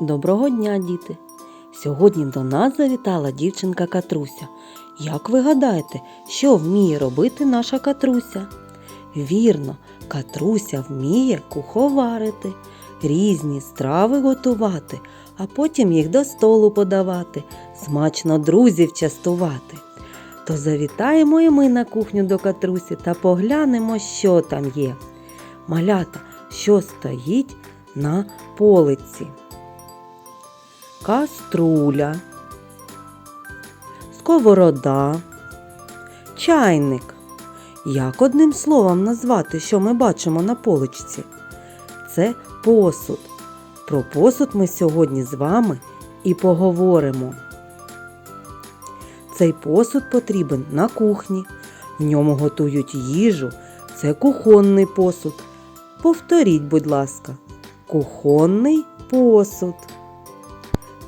Доброго дня, діти! Сьогодні до нас завітала дівчинка Катруся. Як ви гадаєте, що вміє робити наша Катруся? Вірно, Катруся вміє куховарити, різні страви готувати, а потім їх до столу подавати, смачно друзів частувати. То завітаємо і ми на кухню до Катрусі та поглянемо, що там є. Малята, що стоїть на полиці каструля, сковорода, чайник. Як одним словом назвати, що ми бачимо на поличці? Це посуд. Про посуд ми сьогодні з вами і поговоримо. Цей посуд потрібен на кухні. В ньому готують їжу. Це кухонний посуд. Повторіть, будь ласка, кухонний посуд.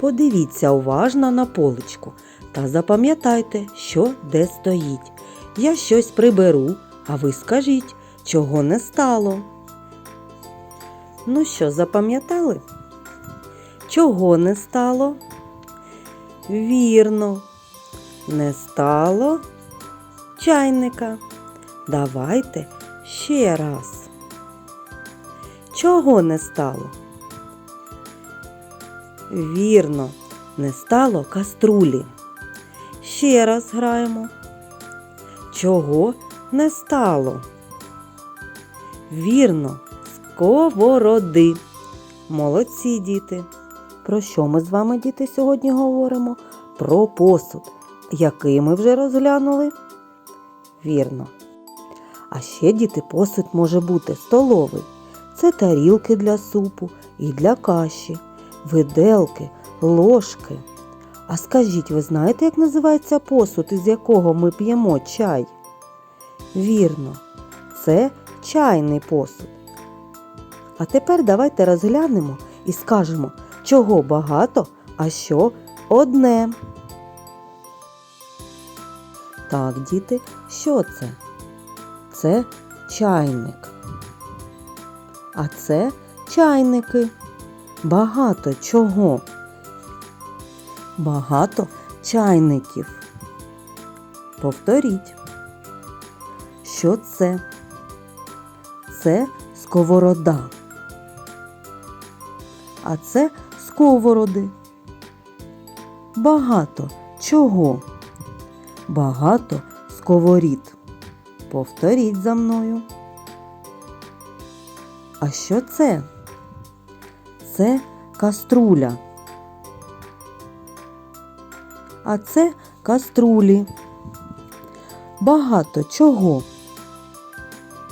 Подивіться уважно на поличку та запам'ятайте, що де стоїть. Я щось приберу, а ви скажіть, чого не стало. Ну що, запам'ятали? Чого не стало? Вірно, не стало чайника. Давайте ще раз. Чого не стало? Вірно, не стало каструлі. Ще раз граємо. Чого не стало? Вірно, сковороди. Молодці діти. Про що ми з вами, діти, сьогодні говоримо? Про посуд, який ми вже розглянули. Вірно. А ще діти посуд може бути столовий. Це тарілки для супу і для каші виделки, ложки. А скажіть, ви знаєте, як називається посуд, із якого ми п'ємо чай? Вірно, це чайний посуд. А тепер давайте розглянемо і скажемо, чого багато, а що одне. Так, діти, що це? Це чайник. А це чайники. Багато чого? Багато чайників. Повторіть. Що це? Це сковорода. А це сковороди. Багато чого? Багато сковорід. Повторіть за мною. А що це? Це каструля. А це каструлі. Багато чого?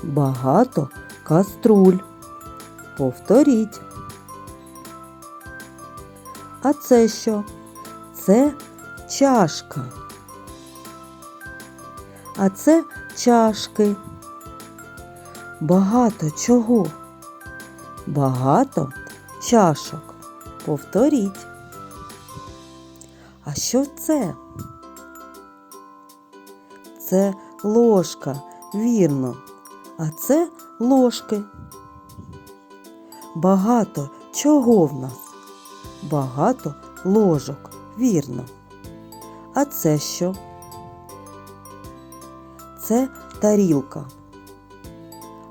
Багато каструль. Повторіть. А це що? Це чашка. А це чашки. Багато чого? Багато чашок. Повторіть. А що це? Це ложка, вірно. А це ложки. Багато чого в нас? Багато ложок, вірно. А це що? Це тарілка.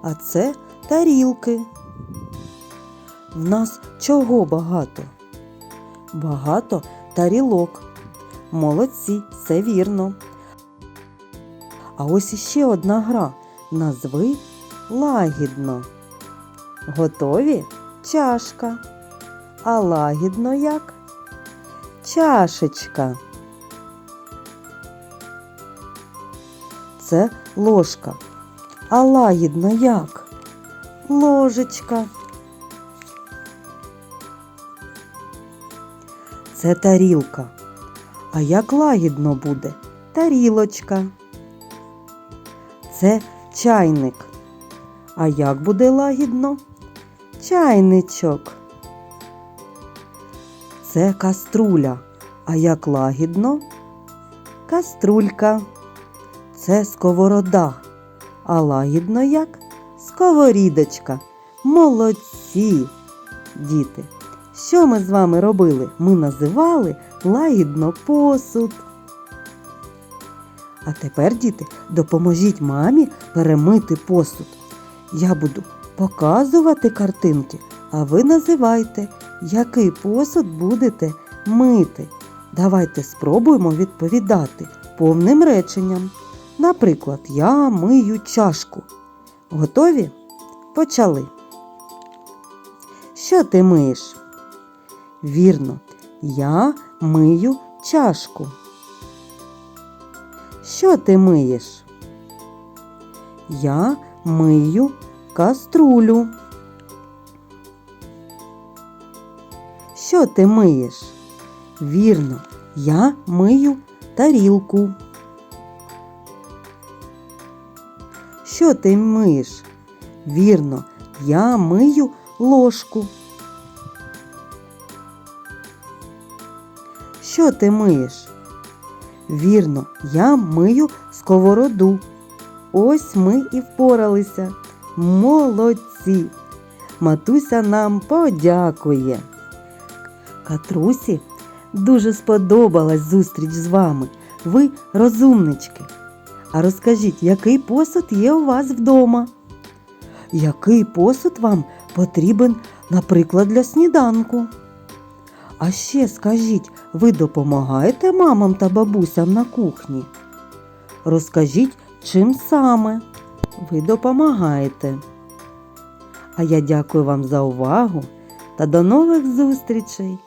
А це тарілки. В нас чого багато? Багато тарілок. Молодці, це вірно. А ось іще одна гра. Назви лагідно. Готові? Чашка. А лагідно як? Чашечка. Це ложка. А лагідно як? Ложечка. Це тарілка. А як лагідно буде? Тарілочка. Це чайник. А як буде лагідно? Чайничок. Це каструля. А як лагідно? Каструлька. Це сковорода. А лагідно як? Сковорідочка. Молодці, діти. Що ми з вами робили? Ми називали лагідно посуд. А тепер, діти, допоможіть мамі перемити посуд. Я буду показувати картинки, а ви називайте, який посуд будете мити. Давайте спробуємо відповідати повним реченням. Наприклад, я мию чашку. Готові? Почали. Що ти миєш? Вірно, я мию чашку. Що ти миєш? Я мию каструлю. Що ти миєш? Вірно, я мию тарілку. Що ти миєш? Вірно, я мию ложку. Що ти миєш? Вірно, я мию сковороду. Ось ми і впоралися. Молодці! Матуся нам подякує. Катрусі дуже сподобалась зустріч з вами. Ви розумнички. А розкажіть, який посуд є у вас вдома? Який посуд вам потрібен, наприклад, для сніданку? А ще скажіть, ви допомагаєте мамам та бабусям на кухні? Розкажіть, чим саме ви допомагаєте. А я дякую вам за увагу та до нових зустрічей!